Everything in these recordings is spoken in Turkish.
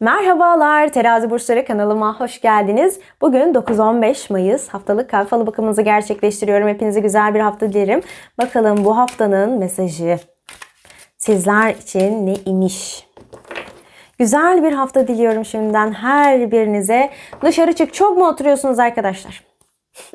Merhabalar Terazi Burçları kanalıma hoş geldiniz. Bugün 9-15 Mayıs haftalık kalp falı bakımımızı gerçekleştiriyorum. Hepinize güzel bir hafta dilerim. Bakalım bu haftanın mesajı sizler için ne imiş? Güzel bir hafta diliyorum şimdiden her birinize. Dışarı çık çok mu oturuyorsunuz arkadaşlar?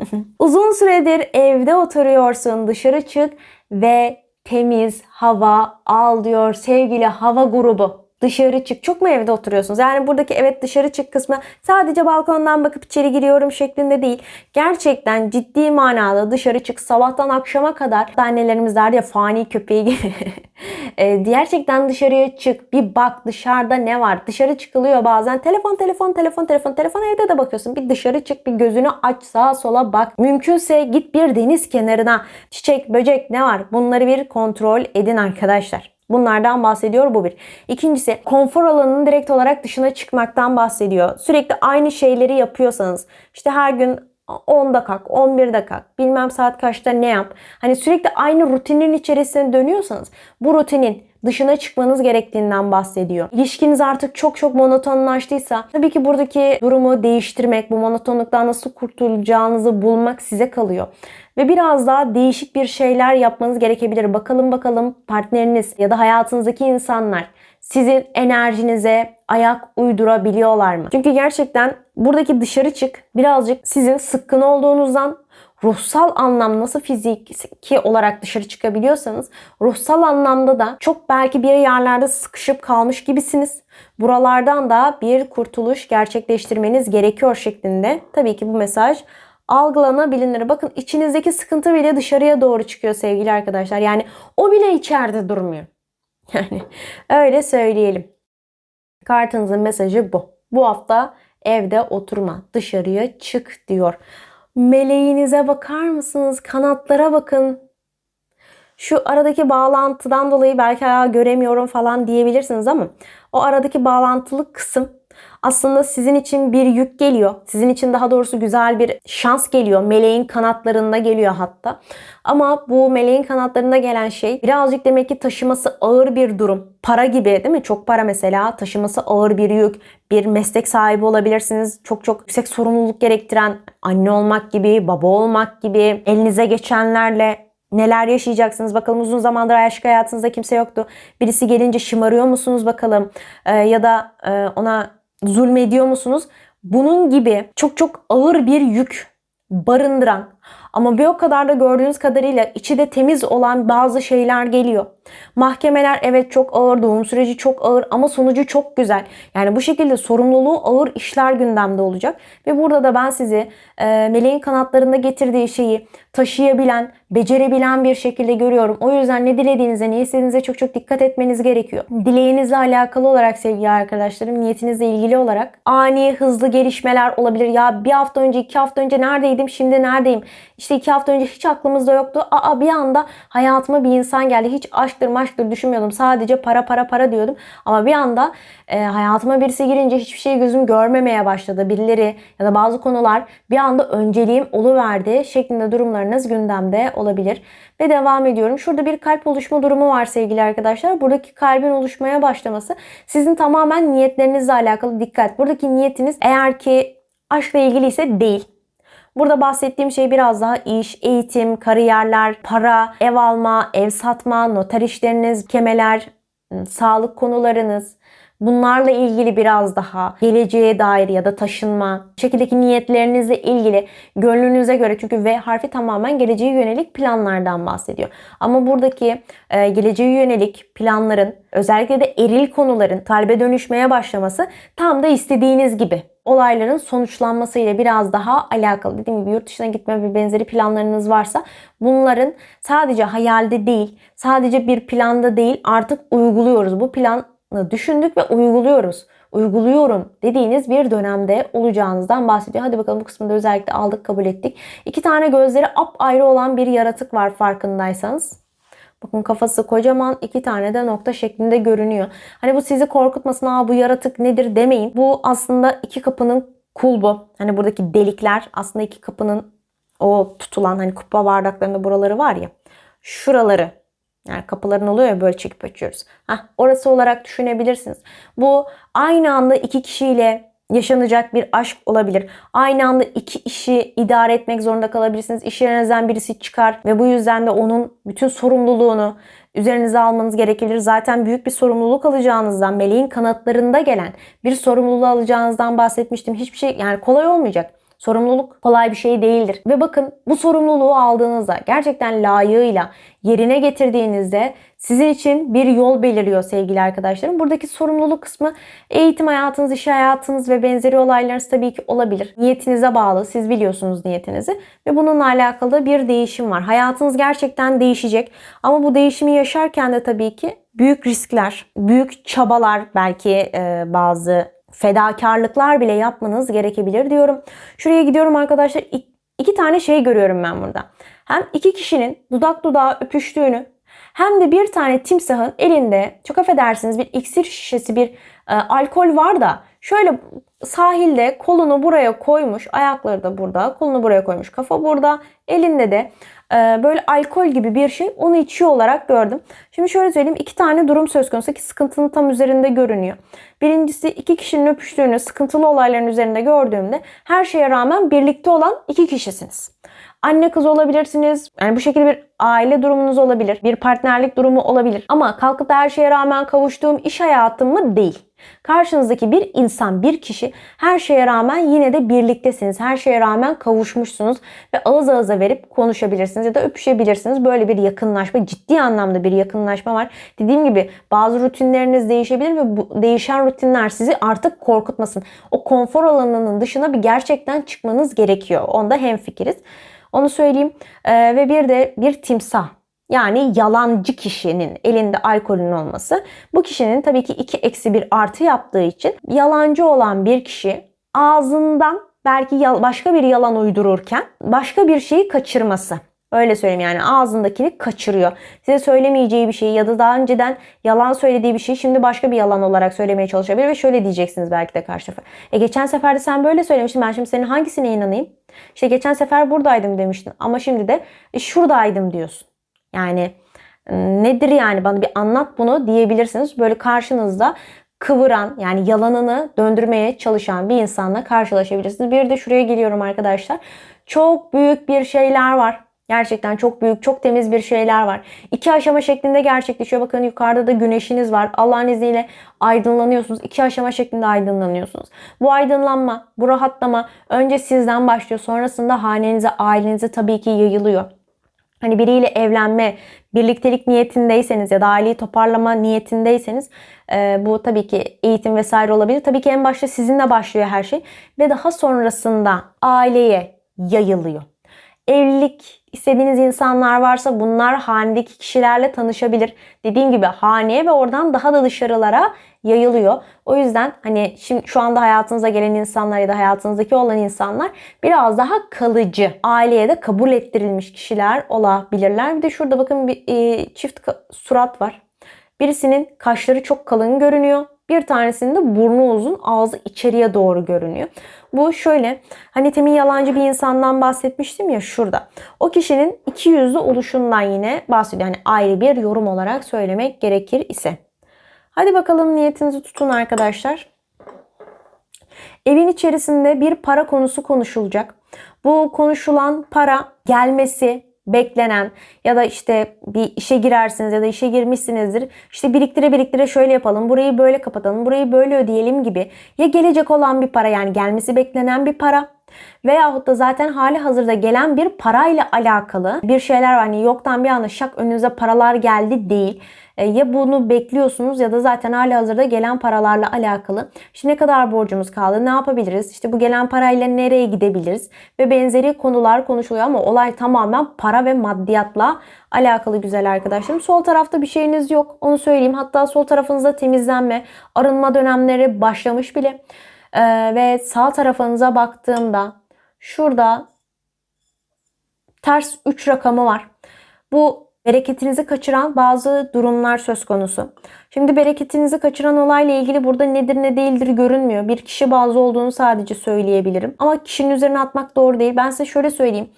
Uzun süredir evde oturuyorsun. Dışarı çık ve temiz hava al diyor sevgili hava grubu. Dışarı çık. Çok mu evde oturuyorsunuz? Yani buradaki evet dışarı çık kısmı sadece balkondan bakıp içeri giriyorum şeklinde değil. Gerçekten ciddi manada dışarı çık. Sabahtan akşama kadar annelerimiz der ya fani köpeği gibi. E, gerçekten dışarıya çık. Bir bak dışarıda ne var? Dışarı çıkılıyor bazen. Telefon, telefon, telefon, telefon. Telefon evde de bakıyorsun. Bir dışarı çık. Bir gözünü aç. Sağa sola bak. Mümkünse git bir deniz kenarına. Çiçek, böcek ne var? Bunları bir kontrol edin arkadaşlar. Bunlardan bahsediyor bu bir. İkincisi konfor alanının direkt olarak dışına çıkmaktan bahsediyor. Sürekli aynı şeyleri yapıyorsanız işte her gün 10'da kalk, 11'de kalk, bilmem saat kaçta ne yap. Hani sürekli aynı rutinin içerisine dönüyorsanız bu rutinin dışına çıkmanız gerektiğinden bahsediyor. İlişkiniz artık çok çok monotonlaştıysa tabii ki buradaki durumu değiştirmek, bu monotonluktan nasıl kurtulacağınızı bulmak size kalıyor. Ve biraz daha değişik bir şeyler yapmanız gerekebilir. Bakalım bakalım partneriniz ya da hayatınızdaki insanlar sizin enerjinize ayak uydurabiliyorlar mı? Çünkü gerçekten buradaki dışarı çık birazcık sizin sıkkın olduğunuzdan ruhsal anlam nasıl fiziki olarak dışarı çıkabiliyorsanız ruhsal anlamda da çok belki bir yerlerde sıkışıp kalmış gibisiniz. Buralardan da bir kurtuluş gerçekleştirmeniz gerekiyor şeklinde. Tabii ki bu mesaj algılanabilir. Bakın içinizdeki sıkıntı bile dışarıya doğru çıkıyor sevgili arkadaşlar. Yani o bile içeride durmuyor. Yani öyle söyleyelim. Kartınızın mesajı bu. Bu hafta evde oturma, dışarıya çık diyor. Meleğinize bakar mısınız? Kanatlara bakın. Şu aradaki bağlantıdan dolayı belki "Aa, göremiyorum falan diyebilirsiniz ama o aradaki bağlantılı kısım aslında sizin için bir yük geliyor. Sizin için daha doğrusu güzel bir şans geliyor. Meleğin kanatlarında geliyor hatta. Ama bu meleğin kanatlarında gelen şey birazcık demek ki taşıması ağır bir durum. Para gibi değil mi? Çok para mesela taşıması ağır bir yük. Bir meslek sahibi olabilirsiniz. Çok çok yüksek sorumluluk gerektiren anne olmak gibi, baba olmak gibi elinize geçenlerle Neler yaşayacaksınız bakalım uzun zamandır aşk hayatınızda kimse yoktu. Birisi gelince şımarıyor musunuz bakalım Ee, ya da e, ona zulmediyor musunuz? Bunun gibi çok çok ağır bir yük barındıran ama bir o kadar da gördüğünüz kadarıyla içi de temiz olan bazı şeyler geliyor. Mahkemeler evet çok ağır, doğum süreci çok ağır ama sonucu çok güzel. Yani bu şekilde sorumluluğu ağır işler gündemde olacak. Ve burada da ben sizi e, meleğin kanatlarında getirdiği şeyi taşıyabilen, becerebilen bir şekilde görüyorum. O yüzden ne dilediğinize, ne istediğinize çok çok dikkat etmeniz gerekiyor. Dileğinizle alakalı olarak sevgili arkadaşlarım, niyetinizle ilgili olarak ani, hızlı gelişmeler olabilir. Ya bir hafta önce, iki hafta önce neredeydim, şimdi neredeyim? İşte iki hafta önce hiç aklımızda yoktu. Aa bir anda hayatıma bir insan geldi. Hiç aşktır maşktır düşünmüyordum. Sadece para para para diyordum. Ama bir anda e, hayatıma birisi girince hiçbir şeyi gözüm görmemeye başladı. Birileri ya da bazı konular bir anda önceliğim oluverdi şeklinde durumlarınız gündemde olabilir. Ve devam ediyorum. Şurada bir kalp oluşma durumu var sevgili arkadaşlar. Buradaki kalbin oluşmaya başlaması sizin tamamen niyetlerinizle alakalı dikkat. Buradaki niyetiniz eğer ki aşkla ilgili ise değil. Burada bahsettiğim şey biraz daha iş, eğitim, kariyerler, para, ev alma, ev satma, noter işleriniz, kemeler, sağlık konularınız, Bunlarla ilgili biraz daha geleceğe dair ya da taşınma, şekildeki niyetlerinizle ilgili gönlünüze göre çünkü V harfi tamamen geleceğe yönelik planlardan bahsediyor. Ama buradaki e, geleceğe yönelik planların özellikle de eril konuların kalbe dönüşmeye başlaması tam da istediğiniz gibi olayların sonuçlanmasıyla biraz daha alakalı. Dediğim gibi yurt dışına gitme ve benzeri planlarınız varsa bunların sadece hayalde değil, sadece bir planda değil artık uyguluyoruz. Bu plan düşündük ve uyguluyoruz. Uyguluyorum dediğiniz bir dönemde olacağınızdan bahsediyor. Hadi bakalım bu kısmında özellikle aldık kabul ettik. İki tane gözleri ap ayrı olan bir yaratık var farkındaysanız. Bakın kafası kocaman iki tane de nokta şeklinde görünüyor. Hani bu sizi korkutmasın Aa, bu yaratık nedir demeyin. Bu aslında iki kapının kulbu. Hani buradaki delikler aslında iki kapının o tutulan hani kupa bardaklarında buraları var ya. Şuraları Yani kapıların oluyor ya böyle çekip açıyoruz. Heh, orası olarak düşünebilirsiniz. Bu aynı anda iki kişiyle yaşanacak bir aşk olabilir. Aynı anda iki işi idare etmek zorunda kalabilirsiniz. İş yerinizden birisi çıkar ve bu yüzden de onun bütün sorumluluğunu üzerinize almanız gerekebilir. Zaten büyük bir sorumluluk alacağınızdan, meleğin kanatlarında gelen bir sorumluluğu alacağınızdan bahsetmiştim. Hiçbir şey yani kolay olmayacak. Sorumluluk kolay bir şey değildir. Ve bakın bu sorumluluğu aldığınızda gerçekten layığıyla yerine getirdiğinizde sizin için bir yol belirliyor sevgili arkadaşlarım. Buradaki sorumluluk kısmı eğitim hayatınız, iş hayatınız ve benzeri olaylarınız tabii ki olabilir. Niyetinize bağlı. Siz biliyorsunuz niyetinizi. Ve bununla alakalı bir değişim var. Hayatınız gerçekten değişecek. Ama bu değişimi yaşarken de tabii ki büyük riskler, büyük çabalar belki bazı fedakarlıklar bile yapmanız gerekebilir diyorum. Şuraya gidiyorum arkadaşlar. İki tane şey görüyorum ben burada. Hem iki kişinin dudak dudağa öpüştüğünü hem de bir tane timsahın elinde çok affedersiniz bir iksir şişesi bir e, alkol var da şöyle sahilde kolunu buraya koymuş ayakları da burada kolunu buraya koymuş kafa burada elinde de e, böyle alkol gibi bir şey onu içiyor olarak gördüm. Şimdi şöyle söyleyeyim iki tane durum söz konusu ki sıkıntının tam üzerinde görünüyor. Birincisi iki kişinin öpüştüğünü sıkıntılı olayların üzerinde gördüğümde her şeye rağmen birlikte olan iki kişisiniz. Anne kız olabilirsiniz. Yani bu şekilde bir aile durumunuz olabilir. Bir partnerlik durumu olabilir. Ama kalkıp da her şeye rağmen kavuştuğum iş hayatım mı? Değil. Karşınızdaki bir insan, bir kişi her şeye rağmen yine de birliktesiniz. Her şeye rağmen kavuşmuşsunuz ve ağız ağıza verip konuşabilirsiniz ya da öpüşebilirsiniz. Böyle bir yakınlaşma, ciddi anlamda bir yakınlaşma var. Dediğim gibi bazı rutinleriniz değişebilir ve bu değişen rutinler sizi artık korkutmasın. O konfor alanının dışına bir gerçekten çıkmanız gerekiyor. Onda hemfikiriz. Onu söyleyeyim. Ee, ve bir de bir timsah. Yani yalancı kişinin elinde alkolün olması. Bu kişinin tabii ki iki eksi bir artı yaptığı için yalancı olan bir kişi ağzından belki başka bir yalan uydururken başka bir şeyi kaçırması. Öyle söyleyeyim yani ağzındakini kaçırıyor. Size söylemeyeceği bir şeyi ya da daha önceden yalan söylediği bir şeyi şimdi başka bir yalan olarak söylemeye çalışabilir ve şöyle diyeceksiniz belki de karşı sefer. E geçen sefer de sen böyle söylemiştin ben şimdi senin hangisine inanayım? İşte geçen sefer buradaydım demiştin ama şimdi de e, şuradaydım diyorsun. Yani nedir yani bana bir anlat bunu diyebilirsiniz. Böyle karşınızda kıvıran yani yalanını döndürmeye çalışan bir insanla karşılaşabilirsiniz. Bir de şuraya geliyorum arkadaşlar. Çok büyük bir şeyler var. Gerçekten çok büyük, çok temiz bir şeyler var. İki aşama şeklinde gerçekleşiyor. Bakın yukarıda da güneşiniz var. Allah'ın izniyle aydınlanıyorsunuz. İki aşama şeklinde aydınlanıyorsunuz. Bu aydınlanma, bu rahatlama önce sizden başlıyor. Sonrasında hanenize, ailenize tabii ki yayılıyor. Hani biriyle evlenme, birliktelik niyetindeyseniz ya da aileyi toparlama niyetindeyseniz e, bu tabii ki eğitim vesaire olabilir. Tabii ki en başta sizinle başlıyor her şey ve daha sonrasında aileye yayılıyor. Evlilik istediğiniz insanlar varsa bunlar hanedeki kişilerle tanışabilir. Dediğim gibi haneye ve oradan daha da dışarılara yayılıyor. O yüzden hani şimdi şu anda hayatınıza gelen insanlar ya da hayatınızdaki olan insanlar biraz daha kalıcı, aileye de kabul ettirilmiş kişiler olabilirler. Bir de şurada bakın bir e, çift surat var. Birisinin kaşları çok kalın görünüyor. Bir tanesinin de burnu uzun, ağzı içeriye doğru görünüyor. Bu şöyle hani temin yalancı bir insandan bahsetmiştim ya şurada. O kişinin iki yüzlü oluşundan yine bahsediyor. Yani ayrı bir yorum olarak söylemek gerekir ise. Hadi bakalım niyetinizi tutun arkadaşlar. Evin içerisinde bir para konusu konuşulacak. Bu konuşulan para gelmesi, beklenen ya da işte bir işe girersiniz ya da işe girmişsinizdir. İşte biriktire biriktire şöyle yapalım, burayı böyle kapatalım, burayı böyle ödeyelim gibi. Ya gelecek olan bir para yani gelmesi beklenen bir para veyahut da zaten hali hazırda gelen bir parayla alakalı bir şeyler var. Hani yoktan bir anda şak önünüze paralar geldi değil. E, ya bunu bekliyorsunuz ya da zaten hali hazırda gelen paralarla alakalı. İşte ne kadar borcumuz kaldı, ne yapabiliriz, işte bu gelen parayla nereye gidebiliriz ve benzeri konular konuşuluyor ama olay tamamen para ve maddiyatla alakalı güzel arkadaşlarım. Sol tarafta bir şeyiniz yok onu söyleyeyim. Hatta sol tarafınızda temizlenme, arınma dönemleri başlamış bile. Ee, ve sağ tarafınıza baktığımda şurada ters 3 rakamı var. Bu bereketinizi kaçıran bazı durumlar söz konusu. Şimdi bereketinizi kaçıran olayla ilgili burada nedir ne değildir görünmüyor. Bir kişi bazı olduğunu sadece söyleyebilirim. Ama kişinin üzerine atmak doğru değil. Ben size şöyle söyleyeyim.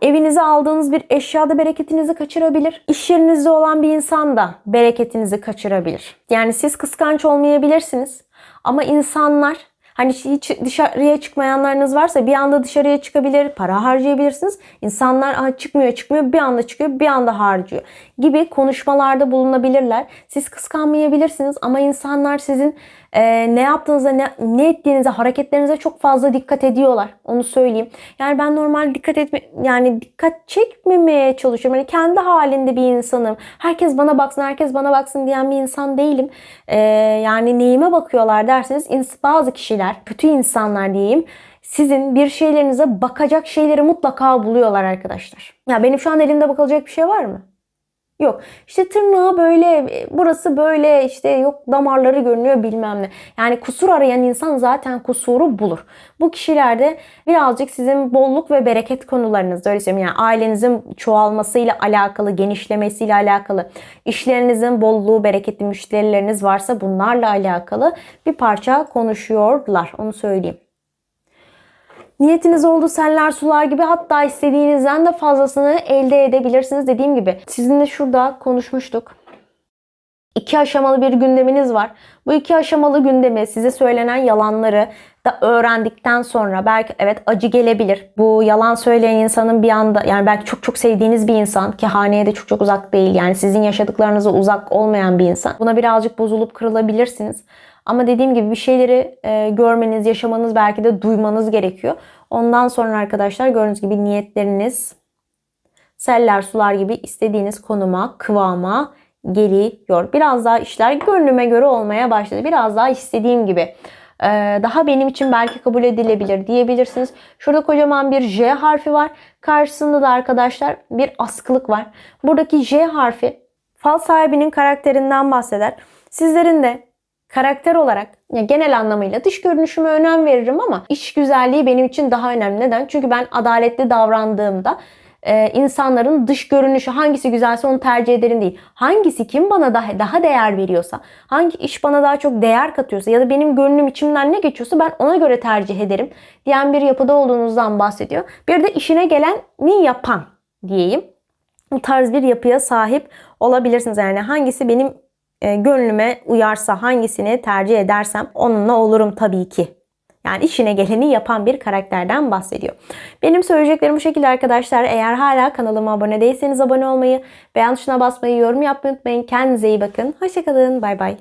Evinize aldığınız bir eşyada bereketinizi kaçırabilir. İş yerinizde olan bir insan da bereketinizi kaçırabilir. Yani siz kıskanç olmayabilirsiniz. Ama insanlar Hani hiç dışarıya çıkmayanlarınız varsa bir anda dışarıya çıkabilir, para harcayabilirsiniz. İnsanlar çıkmıyor çıkmıyor bir anda çıkıyor bir anda harcıyor gibi konuşmalarda bulunabilirler. Siz kıskanmayabilirsiniz ama insanlar sizin e, ne yaptığınıza, ne, ne ettiğinize, hareketlerinize çok fazla dikkat ediyorlar. Onu söyleyeyim. Yani ben normal dikkat etme, yani dikkat çekmemeye çalışıyorum. Yani kendi halinde bir insanım. Herkes bana baksın, herkes bana baksın diyen bir insan değilim. E, yani neyime bakıyorlar derseniz bazı kişiler, kötü insanlar diyeyim sizin bir şeylerinize bakacak şeyleri mutlaka buluyorlar arkadaşlar. Ya benim şu an elimde bakılacak bir şey var mı? Yok. İşte tırnağı böyle, burası böyle, işte yok damarları görünüyor bilmem ne. Yani kusur arayan insan zaten kusuru bulur. Bu kişilerde birazcık sizin bolluk ve bereket konularınızda öyle söyleyeyim. Yani ailenizin çoğalmasıyla alakalı, genişlemesiyle alakalı, işlerinizin bolluğu, bereketli müşterileriniz varsa bunlarla alakalı bir parça konuşuyorlar. Onu söyleyeyim. Niyetiniz oldu seller sular gibi hatta istediğinizden de fazlasını elde edebilirsiniz. Dediğim gibi sizinle şurada konuşmuştuk. İki aşamalı bir gündeminiz var. Bu iki aşamalı gündemi size söylenen yalanları da öğrendikten sonra belki evet acı gelebilir. Bu yalan söyleyen insanın bir anda yani belki çok çok sevdiğiniz bir insan ki haneye de çok çok uzak değil. Yani sizin yaşadıklarınıza uzak olmayan bir insan. Buna birazcık bozulup kırılabilirsiniz. Ama dediğim gibi bir şeyleri e, görmeniz, yaşamanız belki de duymanız gerekiyor. Ondan sonra arkadaşlar gördüğünüz gibi niyetleriniz seller sular gibi istediğiniz konuma, kıvama geliyor. Biraz daha işler gönlüme göre olmaya başladı. Biraz daha istediğim gibi. Ee, daha benim için belki kabul edilebilir diyebilirsiniz. Şurada kocaman bir J harfi var. Karşısında da arkadaşlar bir askılık var. Buradaki J harfi fal sahibinin karakterinden bahseder. Sizlerin de karakter olarak ya genel anlamıyla dış görünüşüme önem veririm ama iç güzelliği benim için daha önemli. Neden? Çünkü ben adaletli davrandığımda e, insanların dış görünüşü hangisi güzelse onu tercih ederim değil. Hangisi kim bana daha, daha değer veriyorsa, hangi iş bana daha çok değer katıyorsa ya da benim gönlüm içimden ne geçiyorsa ben ona göre tercih ederim diyen bir yapıda olduğunuzdan bahsediyor. Bir de işine geleni yapan diyeyim. Bu tarz bir yapıya sahip olabilirsiniz. Yani hangisi benim e, gönlüme uyarsa hangisini tercih edersem onunla olurum tabii ki. Yani işine geleni yapan bir karakterden bahsediyor. Benim söyleyeceklerim bu şekilde arkadaşlar. Eğer hala kanalıma abone değilseniz abone olmayı, beğen tuşuna basmayı, yorum yapmayı unutmayın. Kendinize iyi bakın. Hoşçakalın. Bay bay.